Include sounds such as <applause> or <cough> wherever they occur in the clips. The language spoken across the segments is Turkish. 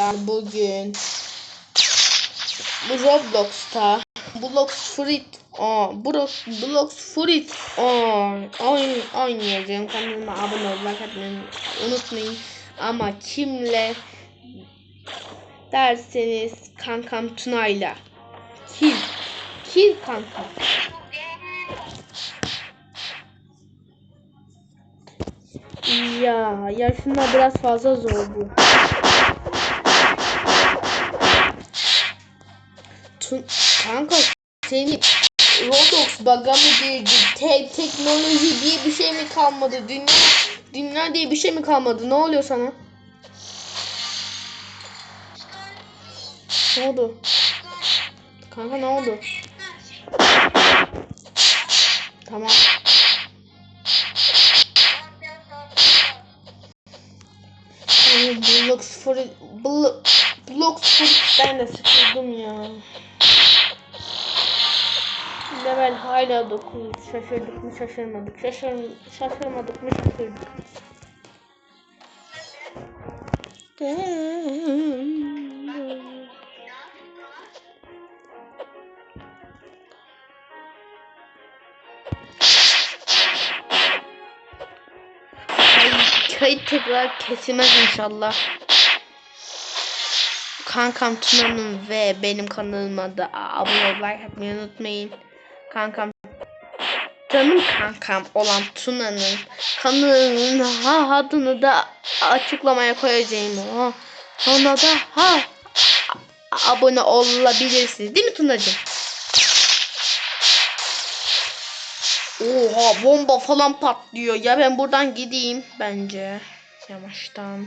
arkadaşlar bugün bu Roblox'ta Blox Fruit o Blox Blox Fruit o oyn oynayacağım. Kanalıma abone olmayı unutmayın. Ama kimle derseniz kankam Tuna'yla. Kil Kil kankam? Ya yaşında biraz fazla zor bu. Tun kanka seni Roblox bug'a mı girdi? Te teknoloji diye bir şey mi kalmadı? Dünya dünya diye bir şey mi kalmadı? Ne oluyor sana? Ne oldu? Kanka ne oldu? Tamam. Ay, Blox Fruit Blo Blox Fruit'ten de sıkıldım ya. Level hala 9. Şaşırdık mı şaşırmadık. Şaşır şaşırmadık mı şaşırdık. Ay, kayıt tekrar kesilmez inşallah. Kankam Tuna'nın ve benim kanalıma da abone olup like atmayı unutmayın. Kankam canım kankam olan Tuna'nın kanalının ha adını da açıklamaya koyacağım. O. Ona da ha abone olabilirsiniz. Değil mi Tunacığım? Oha bomba falan patlıyor. Ya ben buradan gideyim bence. Yavaştan.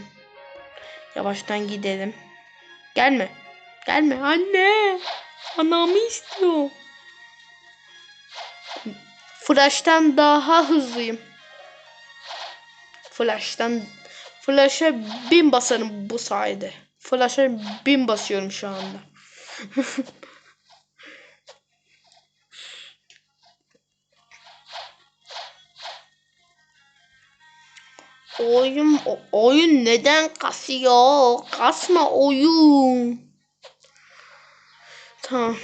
Yavaştan gidelim. Gelme. Gelme anne. Anamı istiyor. Flash'tan daha hızlıyım. Flash'tan Flash'a bin basarım bu sayede. Flash'a bin basıyorum şu anda. <laughs> Oyun oyun neden kasıyor? Kasma oyun. Tamam.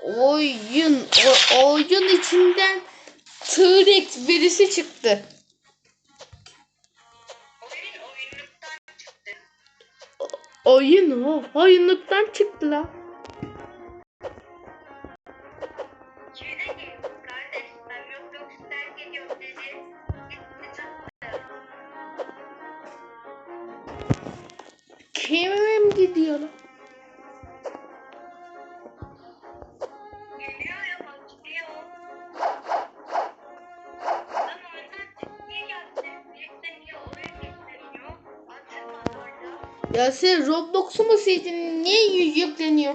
Oyun o, oyun içinden T-Rex birisi çıktı. Oyun o oyunluktan çıktı la. Açılmadı hala. Ya sen Roblox'u mu sildin? Niye yü- yükleniyor?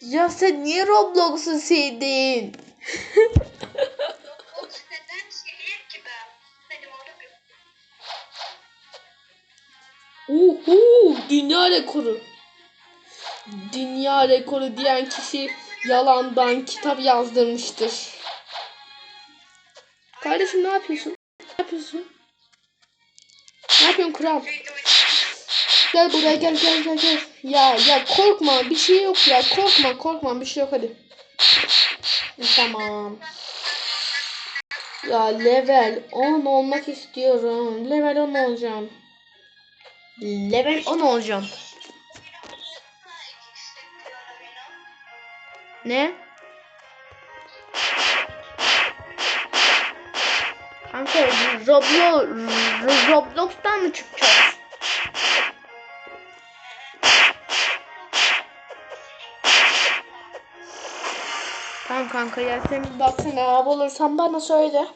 Ya sen niye Roblox'u sildin? <laughs> Uhu, dünya rekoru. Dünya rekoru diyen kişi yalandan kitap yazdırmıştır. Kardeşim ne yapıyorsun? Ne yapıyorsun? Ne yapıyorsun kral? Gel buraya gel gel gel gel. Ya ya korkma bir şey yok ya korkma korkma bir şey yok hadi. Tamam. Ya level 10 olmak istiyorum. Level 10 olacağım. Level 10 olacağım. Ne? Kanka Roblo Ro- Roblox'tan mı çıkacağız? Tamam kanka ya sen baksana abi olursan bana söyle.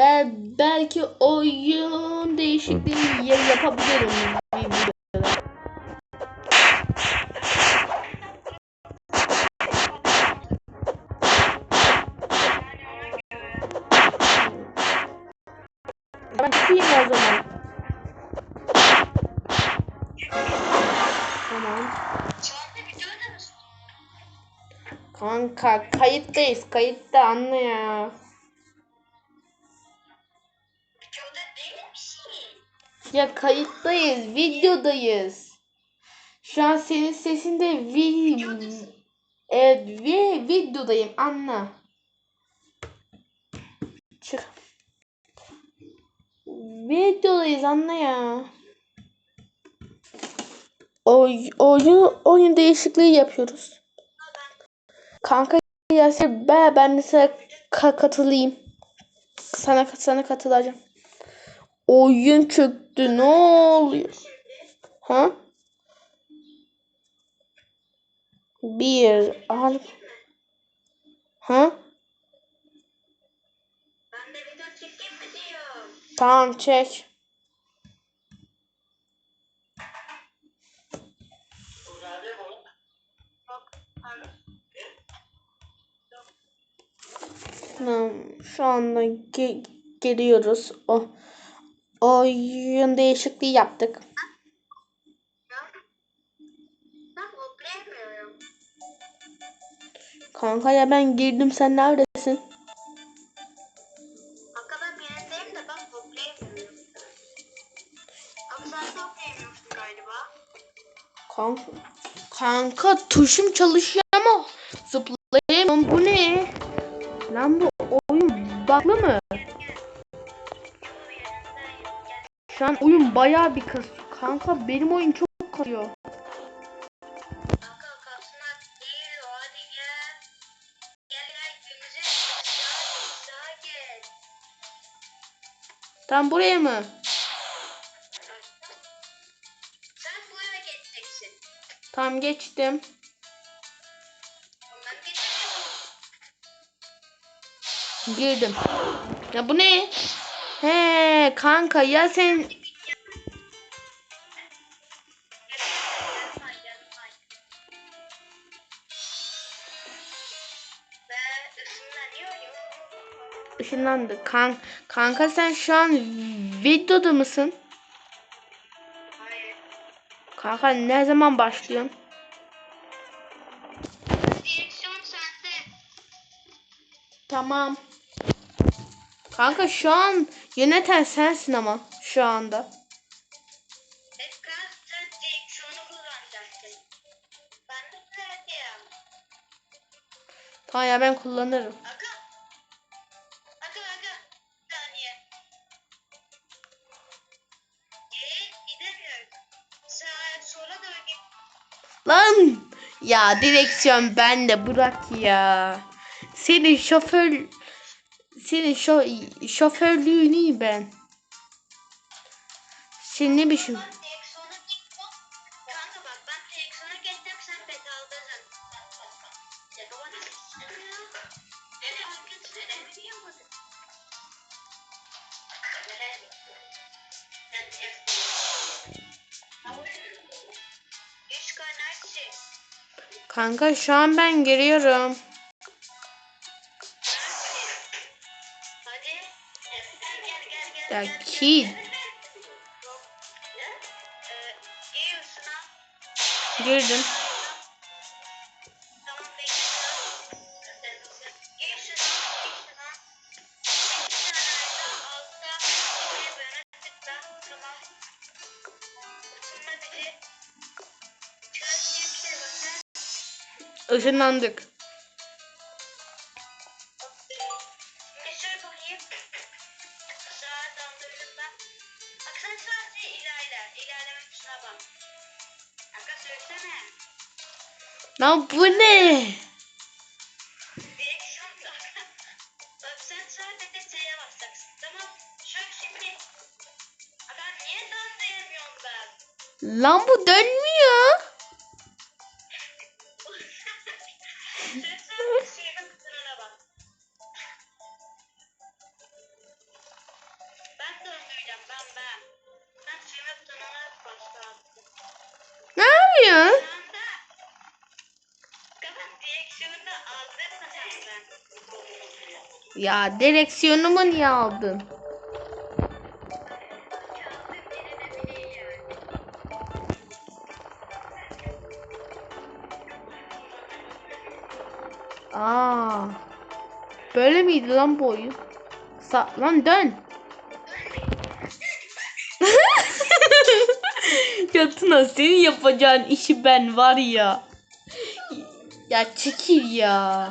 Ben belki oyun değişikliği ya- yapabilirim. Ben çıkayım o zaman. Tamam. Kanka kayıttayız. Kayıtta anla ya. Ya kayıttayız. Videodayız. Şu an senin sesinde vi evet, vi videodayım anla. Çık. Videodayız anla ya. Oy, oyun, oyun değişikliği yapıyoruz. Kanka ya ben, ben mesela ka- katılayım. Sana sana katılacağım. Oyun çöktü. Ne oluyor? Ha? Bir al. Ha? Tamam çek. Tamam. Şu anda ge- geliyoruz. O oyun değişikliği yaptık. Kanka ya ben girdim sen neredesin? Kanka ben bir yerindeyim de ben hoplayamıyorum. Ama sen de hoplayamıyorsun galiba. Kanka, kanka tuşum çalışıyor ama zıplayamıyorum. Bu ne? Lan bu oyun bug'lı mı? Şu an oyun bayağı bir kasıyor. Kanka benim oyun çok kasıyor. Tam buraya mı? Sen bu eve geçeceksin. Tam geçtim. Girdim. Ya bu ne? He kanka ya sen ışınlandı. Kan kanka sen şu an videoda mısın? Hayır. Kanka ne zaman başlıyorsun? Direksiyon sende. Tamam. Kanka şu an yöneten sensin ama şu anda. Tamam ya ben kullanırım. Aga. Aga aga. Sağa sola. Lan ya direksiyon bende bırak ya. Senin şoför senin şo şoförlüğünü ben. Senin ne biçim? Ben. Kanka bak ben direksiyona geçtim şey bakın. Işınlandık. Niye döndüremiyorum ben? Lan bu dönmüyor. Ya direksiyonumu niye aldın? Yani. Böyle miydi lan bu oyun? Sa lan dön. <laughs> ya Tuna senin yapacağın işi ben var ya. Ya çekil ya.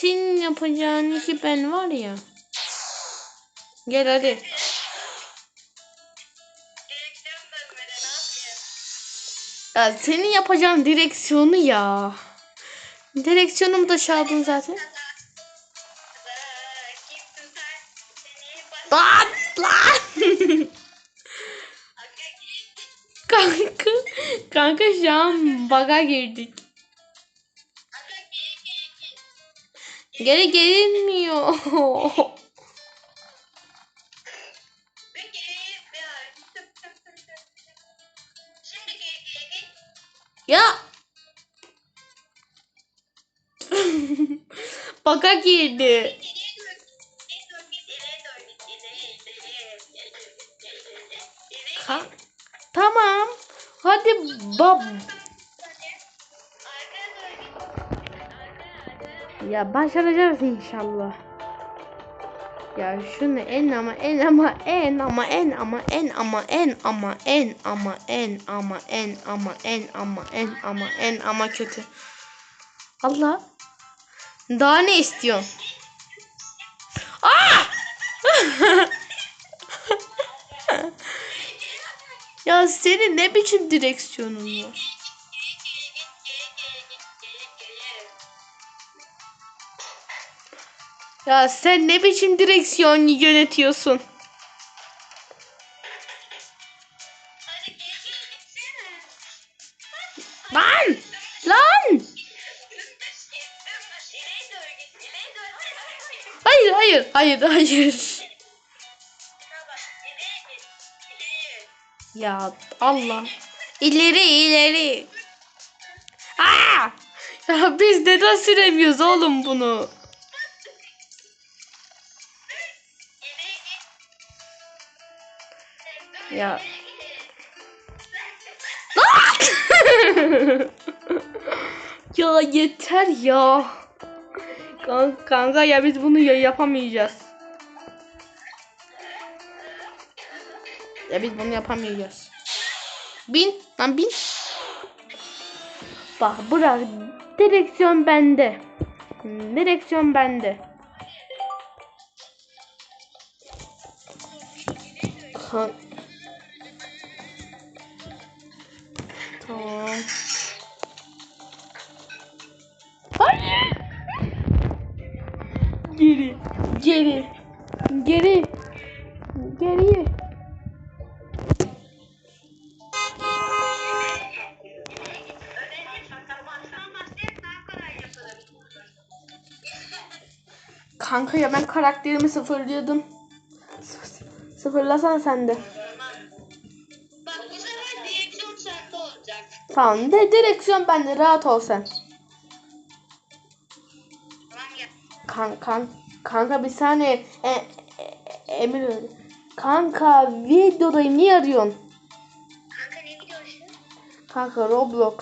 Senin yapacağın işi ben var ya. Gel hadi. Ya senin yapacağın direksiyonu ya. Direksiyonumu da çaldın zaten. Lan lan. <laughs> Kanka. Kanka şu an baga girdik. Geri gelmiyor. ya. <laughs> Baka girdi. Kalk. Tamam. Hadi bab. Ya başaracağız inşallah. Ya şunu en ama en ama en ama en ama en ama en ama en ama en ama en ama en ama en ama en ama kötü. Allah. Daha ne istiyorsun? Aa! ya senin ne biçim direksiyonun var? Ya sen ne biçim direksiyon yönetiyorsun? Lan! Lan! Hayır hayır hayır hayır. Ya Allah. İleri ileri. Aa! Ya biz neden süremiyoruz oğlum bunu? Ya. <laughs> ya yeter ya. Kan- Kanka ya biz bunu ya yapamayacağız. Ya biz bunu yapamayacağız. Bin. Lan bin. Bak bırak. Direksiyon bende. Direksiyon bende. Kan Hayır. Geri. Geri. Geri. Geri. Kanka ya ben karakterimi sıfırlıyordum. Sıfır- Sıfırlasana sen de. Tamam de direksiyon bende rahat ol sen. Tamam ya. Kan, kan, kanka bir saniye. E, e, Emir öyle. Kanka videodayım niye arıyorsun? Kanka ne gidiyorsun? Kanka Roblox.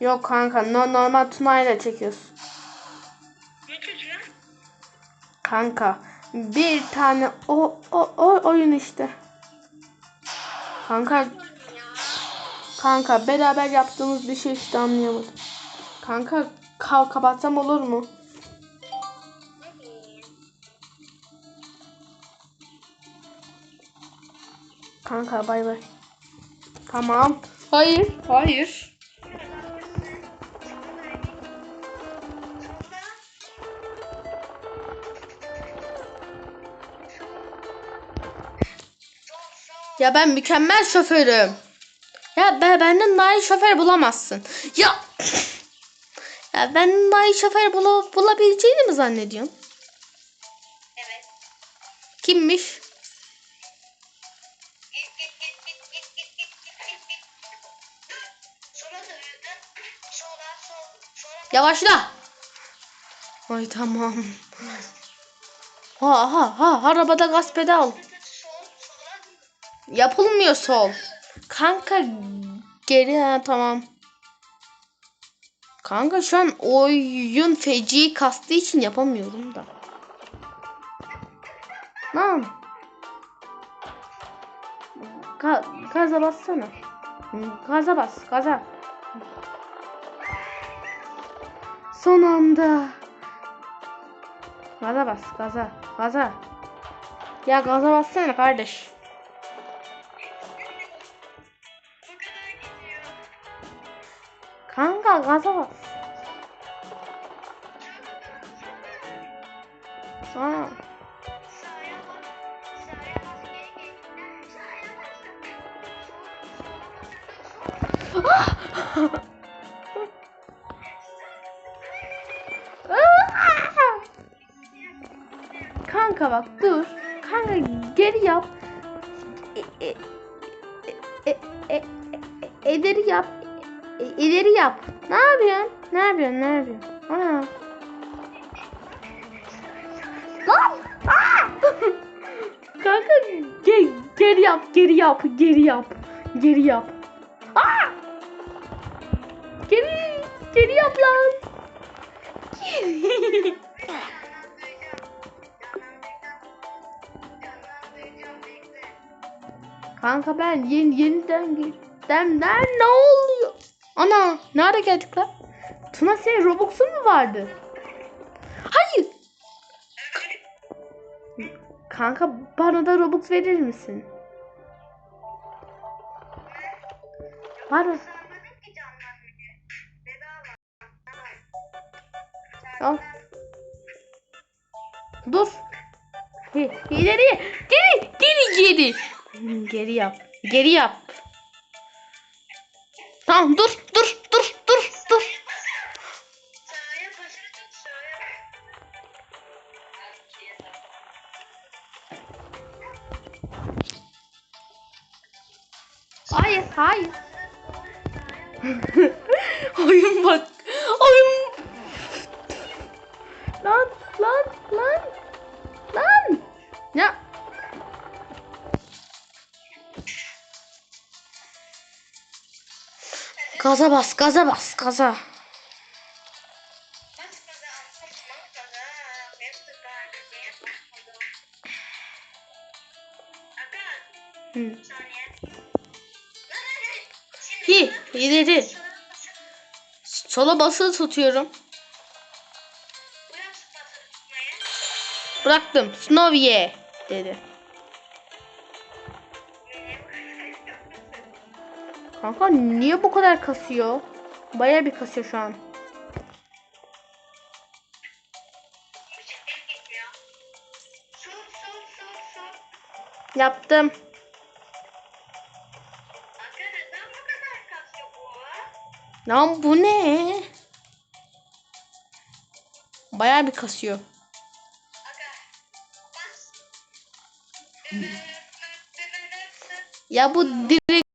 Yok kanka no, normal Tuna ile çekiyoruz. Ne? Kanka bir tane o, o, o oyun işte. Kanka kanka beraber yaptığımız bir şey işte anlayamadım. Kanka ka kapatsam olur mu? Kanka bay bay. Tamam. Hayır. Hayır. Ya ben mükemmel şoförüm. Ya ben, benden daha iyi şoför bulamazsın. Ya. Ya ben daha iyi şoför bula, bulabileceğini mi zannediyorsun? Evet. Kimmiş? Yavaşla. Ay tamam. Ha ha ha arabada gaz pedal. Yapılmıyor sol. Kanka geri ha tamam. Kanka şu an oyun feci kastığı için yapamıyorum da. Lan. Ga gaza bassana. Gaza bas, gaza. Son anda. Gaza bas, gaza, gaza. Ya gaza bassana kardeş. Kanka gaza bak. Bak. Bak. Kanka bak dur. Kanka geri yap. E, e, e, e, e, e, ileri yap. E, ileri yap. Ne yapıyorsun? Ne yapıyorsun? Ne yapıyorsun? Ana. Lan! <laughs> Kanka ge, geri yap, geri yap, geri yap. Geri yap. Aa! Geri, geri yap lan. Geri. <laughs> Kanka ben yeni yeniden girdim. Ne, oluyor? Ana nerede geldik lan? Tuna senin Robux'un mu vardı? Hayır. Kanka bana da Robux verir misin? Canlanmayı. Bedava. Al. Dur. İleri. Geri. Geri geri. Geri yap. Geri yap. Tamam dur Lan lan lan. Lan. Ya. Gaza bas, gaza bas, gaza. Şimdi Hi, ileri. Sola basılı tutuyorum. Bıraktım. Snow ye dedi. Kanka niye bu kadar kasıyor? Baya bir kasıyor şu an. Yaptım. Lan bu ne? Baya bir kasıyor. Bas. Ya bu direkt